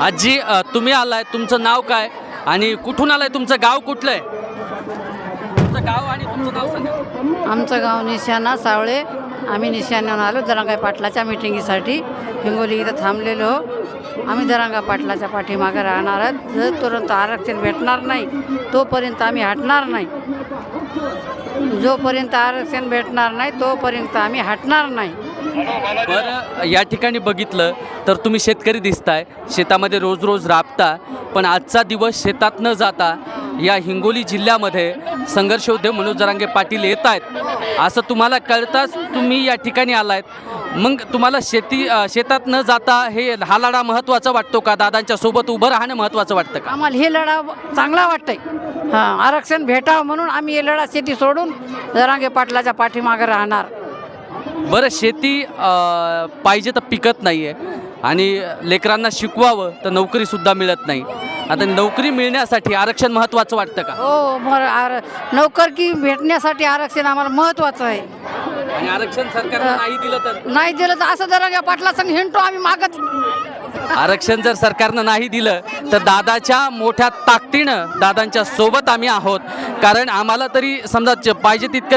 आजी तुम्ही आलाय तुमचं नाव काय आणि कुठून आलाय तुमचं गाव कुठलं आहे? तुमचं गाव आणि तुमचं नाव सांगा. आमचं गाव निशाणा सावळे. आम्ही निशाण्याहून आलो दरांगाई पाटलाच्या मिटिंगीसाठी हिंगोली इथं थांबलेलो. आम्ही दरांगा पाटलाच्या पाठीमागे राहणार आहोत. जर तुरंत आरक्षण भेटणार नाही तोपर्यंत आम्ही हटणार नाही. जोपर्यंत आरक्षण भेटणार नाही तोपर्यंत आम्ही हटणार नाही. बरं या ठिकाणी बघितलं तर तुम्ही शेतकरी दिसताय. शेतामध्ये रोज रोज राबता पण आजचा दिवस शेतात न जाता या हिंगोली जिल्ह्यामध्ये संघर्ष उद्योग मनोज जरांगे पाटील येत आहेत. असं तुम्हाला कळताच तुम्ही या ठिकाणी आलायत. मग तुम्हाला शेती शेतात न जाता हे हा लढा महत्त्वाचा वाटतो का? दादांच्या सोबत उभं राहणं महत्त्वाचं वाटतं का? आम्हाला हे लढा चांगला वाटतंय. हां आरक्षण भेटावं म्हणून आम्ही हे लढा शेती सोडून जरांगे पाटलाच्या पाठीमागे राहणार. बरं शेती पाहिजे तर पिकत नाही आहे आणि लेकरांना शिकवावं तर नोकरीसुद्धा मिळत नाही. आता नोकरी मिळण्यासाठी आरक्षण महत्त्वाचं वाटतं का? हो आर नोकरकी भेटण्यासाठी आरक्षण आम्हाला महत्त्वाचं आहे. आणि आरक्षण सरकारनं नाही दिलं तर? नाही दिलं तर असं जरा पाटला संग हिंडतो आम्ही मागत. आरक्षण जर सरकारनं नाही दिलं तर दादाच्या मोठ्या ताकदीनं दादांच्या सोबत आम्ही आहोत. कारण आम्हाला तरी समजा पाहिजे तितकं